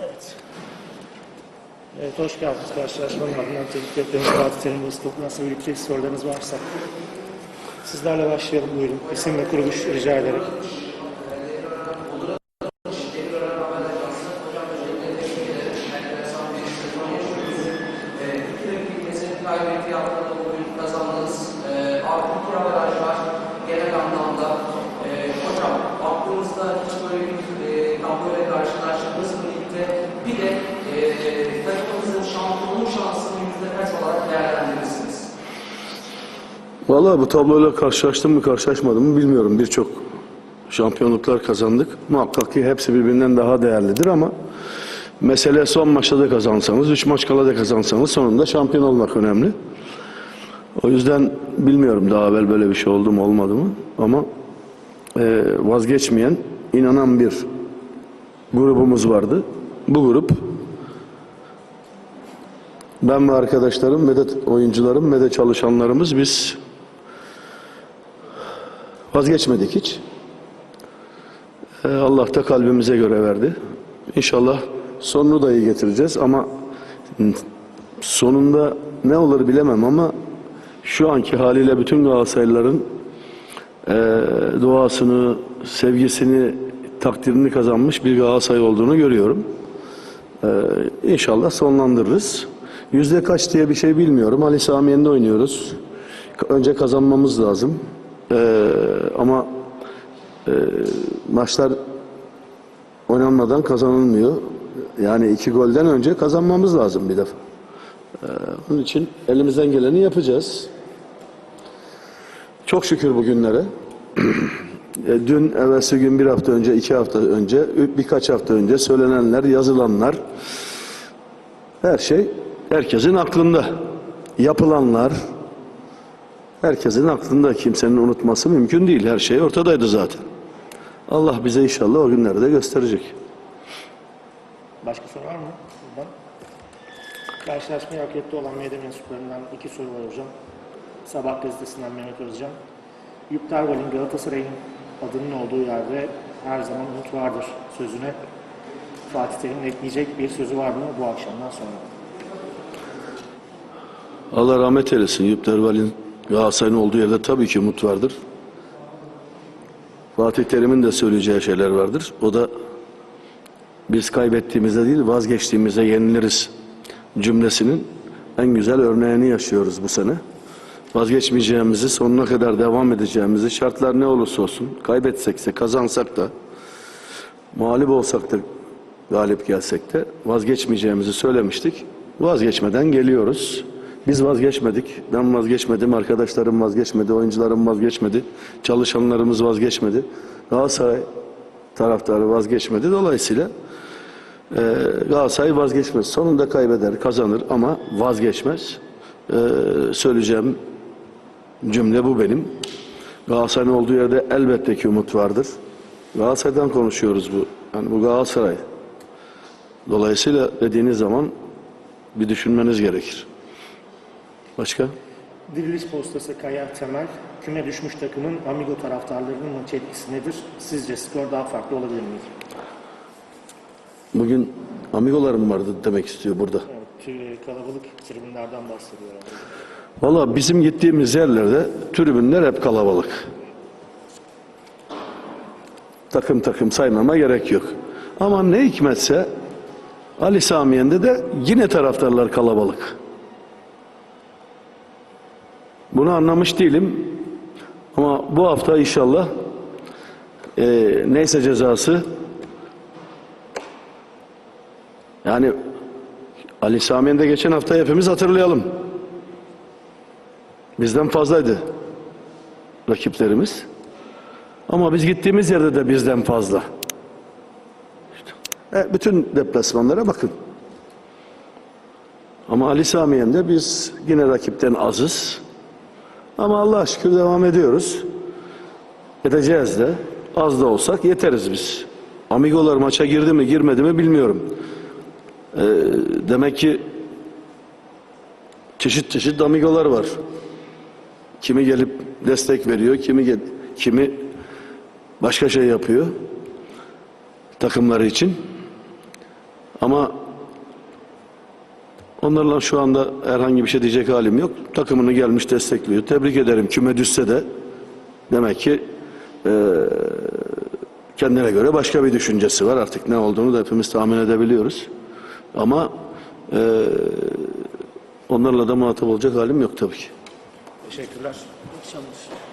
Evet. Evet, hoş geldiniz. Karşılaşmanın ardından Terim ve Stoklas'la birlikte sorularınız varsa. Sizlerle başlayalım buyurun. İsim ve kuruluş rica ederek. Kesin kaybettiği haftada bugün kazandınız. Ee, artık bir avaraj var genel anlamda. Ee, hocam aklınızda hiç böyle bir e, tabloyla karşılaştınız mı ligde? Bir de e, takımımızın şampiyonluk şansını yüzde kaç olarak değerlendirirsiniz? Vallahi bu tabloyla karşılaştım mı karşılaşmadım mı bilmiyorum. Birçok şampiyonluklar kazandık. Muhakkak ki hepsi birbirinden daha değerlidir ama mesele son maçta da kazansanız, üç maç kala da kazansanız sonunda şampiyon olmak önemli. O yüzden bilmiyorum daha evvel böyle bir şey oldu mu olmadı mı ama e, vazgeçmeyen, inanan bir grubumuz vardı. Bu grup ben ve arkadaşlarım ve de oyuncularım ve de çalışanlarımız biz vazgeçmedik hiç. Ee, Allah da kalbimize göre verdi. İnşallah sonunu da iyi getireceğiz ama sonunda ne olur bilemem ama şu anki haliyle bütün Galatasaraylıların eee, duasını, sevgisini, takdirini kazanmış bir Galatasaray olduğunu görüyorum. Ee, inşallah sonlandırırız. Yüzde kaç diye bir şey bilmiyorum. Ali Samiyen'de oynuyoruz. Önce kazanmamız lazım. Ee, ama e, maçlar oynanmadan kazanılmıyor. Yani iki golden önce kazanmamız lazım bir defa. Ee, onun için elimizden geleni yapacağız. Çok şükür bugünlere. E, Dün, evvelsi gün, bir hafta önce, iki hafta önce, birkaç hafta önce söylenenler, yazılanlar, her şey herkesin aklında. Yapılanlar, herkesin aklında. Kimsenin unutması mümkün değil. Her şey ortadaydı zaten. Allah bize inşallah o günleri de gösterecek. Başka soru var mı? Buradan. Karşılaşmayı hak etti olan medya mensuplarından iki soru var hocam. Sabah gazetesinden Mehmet Özcan. Yüktarval'in Galatasaray'ın adının olduğu yerde her zaman umut vardır sözüne Fatih Terim'in ekleyecek bir sözü var mı bu akşamdan sonra? Allah rahmet eylesin. Yüpterval'in Galatasaray'ın olduğu yerde tabii ki umut vardır. Fatih Terim'in de söyleyeceği şeyler vardır. O da biz kaybettiğimizde değil vazgeçtiğimizde yeniliriz cümlesinin en güzel örneğini yaşıyoruz bu sene. Vazgeçmeyeceğimizi, sonuna kadar devam edeceğimizi, şartlar ne olursa olsun, kaybetsek de, kazansak da, mağlup olsak da, galip gelsek de vazgeçmeyeceğimizi söylemiştik. Vazgeçmeden geliyoruz. Biz vazgeçmedik. Ben vazgeçmedim, arkadaşlarım vazgeçmedi, oyuncularım vazgeçmedi, çalışanlarımız vazgeçmedi. Galatasaray taraftarı vazgeçmedi. Dolayısıyla e, Galatasaray vazgeçmez. Sonunda kaybeder, kazanır ama vazgeçmez. E, söyleyeceğim cümle bu benim. Galatasaray'ın olduğu yerde elbette ki umut vardır. Galatasaray'dan konuşuyoruz bu. Yani bu Galatasaray. Dolayısıyla dediğiniz zaman bir düşünmeniz gerekir. Başka? Diriliş postası Kaya Temel, küme düşmüş takımın Amigo taraftarlarının maç etkisi nedir? Sizce skor daha farklı olabilir mi? Bugün amigolarım vardı demek istiyor burada. Evet, tü- kalabalık tribünlerden bahsediyor. Valla bizim gittiğimiz yerlerde tribünler hep kalabalık. Takım takım saymama gerek yok. Ama ne hikmetse Ali Samiyen'de de yine taraftarlar kalabalık. Bunu anlamış değilim. Ama bu hafta inşallah eee, neyse cezası yani Ali Samiyen'de geçen hafta hepimiz hatırlayalım. Bizden fazlaydı rakiplerimiz. Ama biz gittiğimiz yerde de bizden fazla. E, bütün deplasmanlara bakın. Ama Ali Samiyen'de biz yine rakipten azız. Ama Allah'a şükür devam ediyoruz. Edeceğiz de. Az da olsak yeteriz biz. Amigolar maça girdi mi girmedi mi bilmiyorum. Ee, demek ki çeşit çeşit amigolar var. Kimi gelip destek veriyor, kimi kimi başka şey yapıyor takımları için. Ama onlarla şu anda herhangi bir şey diyecek halim yok. Takımını gelmiş destekliyor. Tebrik ederim. Küme düşse de demek ki eee, kendine göre başka bir düşüncesi var. Artık ne olduğunu da hepimiz tahmin edebiliyoruz. Ama eee, onlarla da muhatap olacak halim yok tabii ki. Teşekkürler. İyi akşamlar.